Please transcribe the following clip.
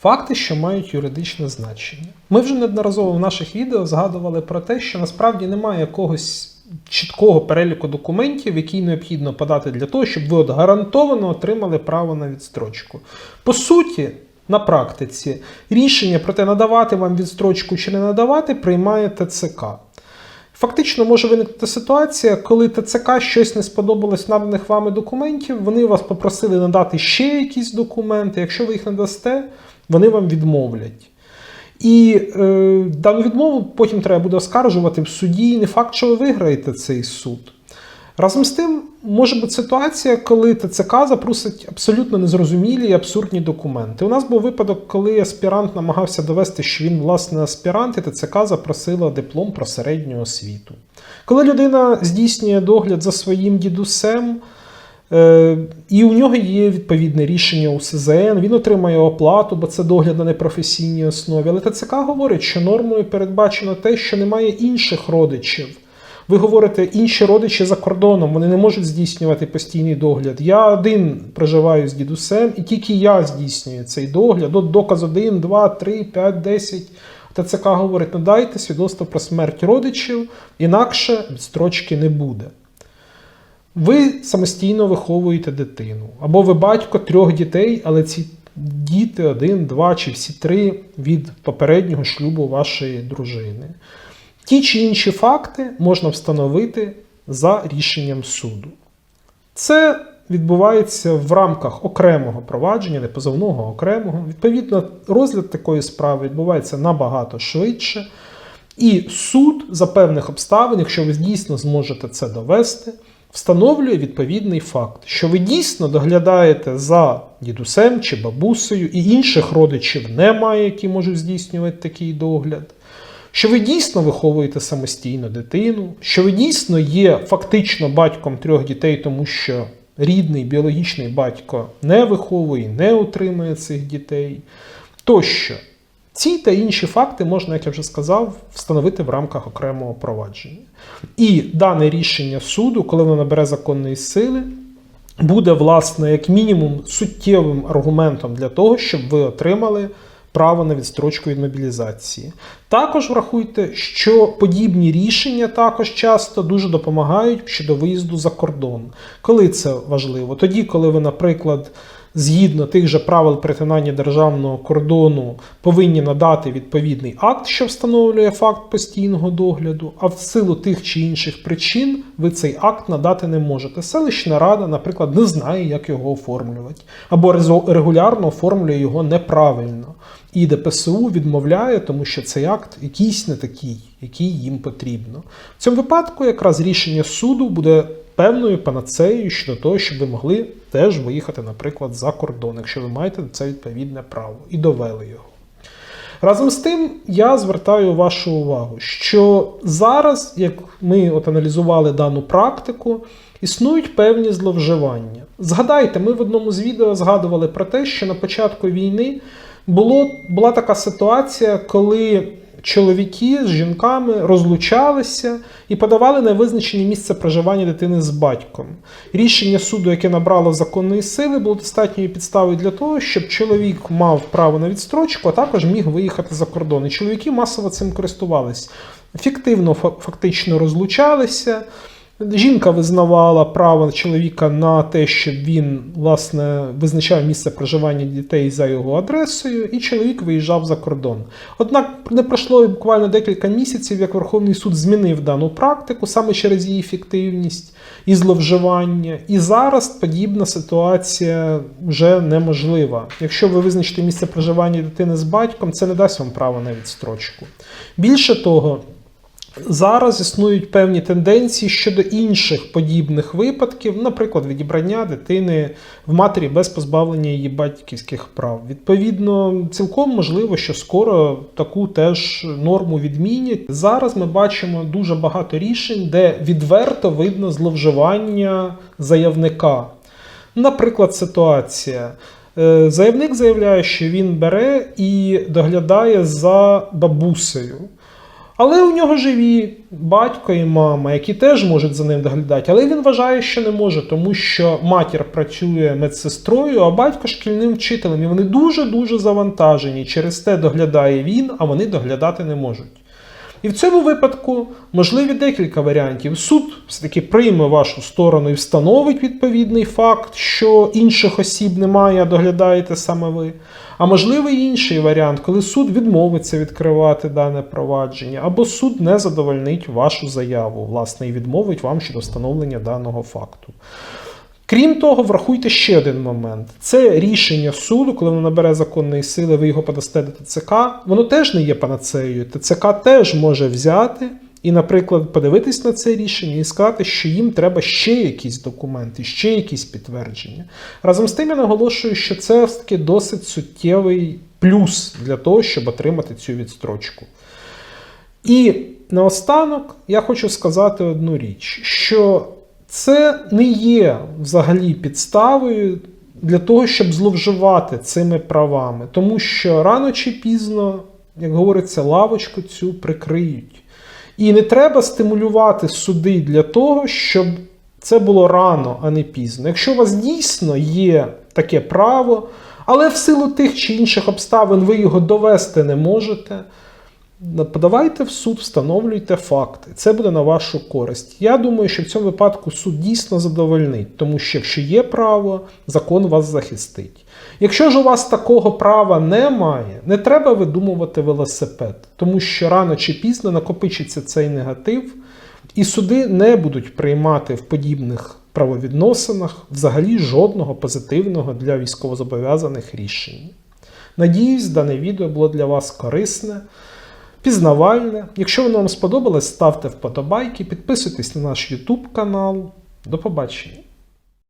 Факти, що мають юридичне значення. Ми вже неодноразово в наших відео згадували про те, що насправді немає якогось чіткого переліку документів, які необхідно подати для того, щоб ви от гарантовано отримали право на відстрочку. По суті, на практиці рішення про те, надавати вам відстрочку чи не надавати, приймає ТЦК. Фактично може виникнути ситуація, коли ТЦК щось не сподобалось наданих вами документів, вони вас попросили надати ще якісь документи. Якщо ви їх не дасте, вони вам відмовлять. І е, дану відмову потім треба буде оскаржувати в суді. І не факт, що ви виграєте цей суд. Разом з тим, може бути ситуація, коли ТЦК запросить абсолютно незрозумілі і абсурдні документи. У нас був випадок, коли аспірант намагався довести, що він власне аспірант, і ТЦК запросила диплом про середню освіту. Коли людина здійснює догляд за своїм дідусем, і у нього є відповідне рішення у СЗН, він отримає оплату, бо це догляд на непрофесійній основі. Але ТЦК говорить, що нормою передбачено те, що немає інших родичів. Ви говорите, інші родичі за кордоном, вони не можуть здійснювати постійний догляд. Я один проживаю з дідусем, і тільки я здійснюю цей догляд. От доказ 1, 2, 3, 5, 10. ТЦК говорить, надайте свідоцтво про смерть родичів, інакше відстрочки не буде. Ви самостійно виховуєте дитину. Або ви батько трьох дітей, але ці діти один, два чи всі три від попереднього шлюбу вашої дружини. Ті чи інші факти можна встановити за рішенням суду. Це відбувається в рамках окремого провадження, не позовного окремого. Відповідно, розгляд такої справи відбувається набагато швидше. І суд за певних обставин, якщо ви дійсно зможете це довести, встановлює відповідний факт, що ви дійсно доглядаєте за дідусем чи бабусею, і інших родичів немає, які можуть здійснювати такий догляд. Що ви дійсно виховуєте самостійно дитину, що ви дійсно є фактично батьком трьох дітей, тому що рідний біологічний батько не виховує, не утримує цих дітей. Тощо, ці та інші факти можна, як я вже сказав, встановити в рамках окремого провадження. І дане рішення суду, коли воно набере законної сили, буде, власне, як мінімум, суттєвим аргументом для того, щоб ви отримали право на відстрочку від мобілізації. Також врахуйте, що подібні рішення також часто дуже допомагають щодо виїзду за кордон. Коли це важливо? Тоді, коли ви, наприклад, згідно тих же правил перетинання державного кордону повинні надати відповідний акт, що встановлює факт постійного догляду, а в силу тих чи інших причин ви цей акт надати не можете. Селищна рада, наприклад, не знає, як його оформлювати, або регулярно оформлює його неправильно. І ДПСУ відмовляє, тому що цей акт якийсь не такий, який їм потрібно. В цьому випадку якраз рішення суду буде певною панацеєю щодо того, щоб ви могли теж виїхати, наприклад, за кордон, якщо ви маєте це відповідне право, і довели його. Разом з тим, я звертаю вашу увагу, що зараз, як ми от аналізували дану практику, існують певні зловживання. Згадайте, ми в одному з відео згадували про те, що на початку війни було, була така ситуація, коли чоловіки з жінками розлучалися і подавали на визначення місце проживання дитини з батьком. Рішення суду, яке набрало законної сили, було достатньою підставою для того, щоб чоловік мав право на відстрочку, а також міг виїхати за кордон. І чоловіки масово цим користувалися. Фіктивно фа- фактично розлучалися. Жінка визнавала право чоловіка на те, щоб він власне визначав місце проживання дітей за його адресою, і чоловік виїжджав за кордон. Однак не пройшло буквально декілька місяців, як Верховний суд змінив дану практику саме через її фіктивність і зловживання. І зараз подібна ситуація вже неможлива. Якщо ви визначите місце проживання дитини з батьком, це не дасть вам право на відстрочку. Більше того. Зараз існують певні тенденції щодо інших подібних випадків, наприклад, відібрання дитини в матері без позбавлення її батьківських прав. Відповідно, цілком можливо, що скоро таку теж норму відмінять. Зараз ми бачимо дуже багато рішень, де відверто видно зловживання заявника. Наприклад, ситуація. Е, Заявник заявляє, що він бере і доглядає за бабусею. Але у нього живі батько і мама, які теж можуть за ним доглядати. Але він вважає, що не може, тому що матір працює медсестрою, а батько шкільним вчителем. І вони дуже-дуже завантажені. Через те доглядає він, а вони доглядати не можуть. І в цьому випадку можливі декілька варіантів. Суд все-таки прийме вашу сторону і встановить відповідний факт, що інших осіб немає, а доглядаєте саме ви. А можливий інший варіант, коли суд відмовиться відкривати дане провадження, або суд не задовольнить вашу заяву, власне, і відмовить вам щодо встановлення даного факту. Крім того, врахуйте ще один момент: це рішення суду, коли воно набере законної сили, ви його подасте до ТЦК. Воно теж не є панацеєю. ТЦК теж може взяти і, наприклад, подивитись на це рішення і сказати, що їм треба ще якісь документи, ще якісь підтвердження. Разом з тим я наголошую, що це все-таки досить суттєвий плюс для того, щоб отримати цю відстрочку. І наостанок я хочу сказати одну річ, що це не є взагалі підставою для того, щоб зловживати цими правами, тому що рано чи пізно, як говориться, лавочку цю прикриють. І не треба стимулювати суди для того, щоб це було рано, а не пізно. Якщо у вас дійсно є таке право, але в силу тих чи інших обставин ви його довести не можете. Подавайте в суд, встановлюйте факти. Це буде на вашу користь. Я думаю, що в цьому випадку суд дійсно задовольнить, тому що якщо є право, закон вас захистить. Якщо ж у вас такого права немає, не треба видумувати велосипед, тому що рано чи пізно накопичиться цей негатив, і суди не будуть приймати в подібних правовідносинах взагалі жодного позитивного для військовозобов'язаних рішення. Надіюсь, дане відео було для вас корисне. Пізнавальне. Якщо воно вам сподобалось, ставте вподобайки, підписуйтесь на наш YouTube канал. До побачення!